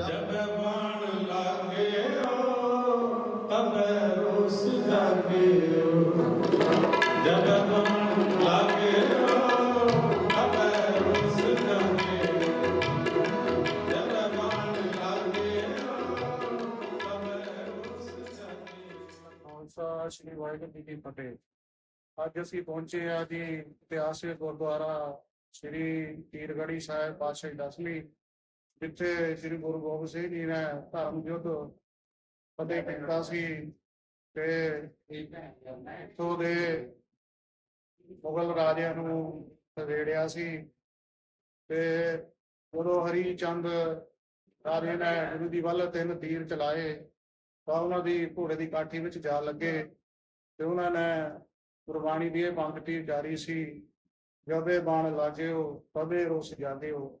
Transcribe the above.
ਜਬ ਬਾਣ ਲਾਗੇ ਤਬ ਰੋਸ ਜਾਗੇ ਜਬ ਬਾਣ ਲਾਗੇ ਤਬ ਰੋਸ ਜਾਗੇ ਜਬ ਬਾਣ ਲਾਗੇ ਤਬ ਰੋਸ ਜਾਗੇ ਖਾਲਸਾ, ਸ੍ਰੀ ਵਾਹਿਗੁਰੂ ਜੀ ਕੀ ਫਤਿਹ। ਅੱਜ ਅਸੀਂ ਪਹੁੰਚੇ ਆ ਜੀ ਇਤਿਹਾਸਿਕ ਗੁਰਦੁਆਰਾ ਸ੍ਰੀ ਪੀਰਗੜੀ ਸਾਹਿਬ ਪਾਤਸ਼ਾਹੀ ਦਸਵੀਂ। ਜਿੱਥੇ ਸ੍ਰੀ ਗੁਰੂ ਗੋਬਿੰਦ ਸਿੰਘ ਜੀ ਨੇ ਧਰਮ ਯੁੱਧ ਫਤਿਹ ਕੀਤਾ ਸੀ ਤੇ ਇੱਥੋਂ ਦੇ ਮੁਗਲ ਰਾਜਿਆਂ ਨੂੰ ਸਵੇੜਿਆ ਸੀ ਤੇ ਗੁਰੂ ਹਰੀ ਚੰਦ ਰਾਜੇ ਨੇ ਗੁਰੂ ਦੀ ਵੱਲ ਤਿੰਨ ਤੀਰ ਚਲਾਏ ਤਾਂ ਉਹਨਾਂ ਦੀ ਘੋੜੇ ਦੀ ਕਾਠੀ ਵਿੱਚ ਜਾ ਲੱਗੇ ਤੇ ਉਹਨਾਂ ਨੇ ਗੁਰਬਾਣੀ ਦੀ ਇਹ ਪੰਕਤੀ ਜਾਰੀ ਸੀ, ਜਦੇ ਬਾਣ ਲਾਜਿਓ ਤਬੇ ਰੋਸ ਜਾਂਦੇ ਹੋ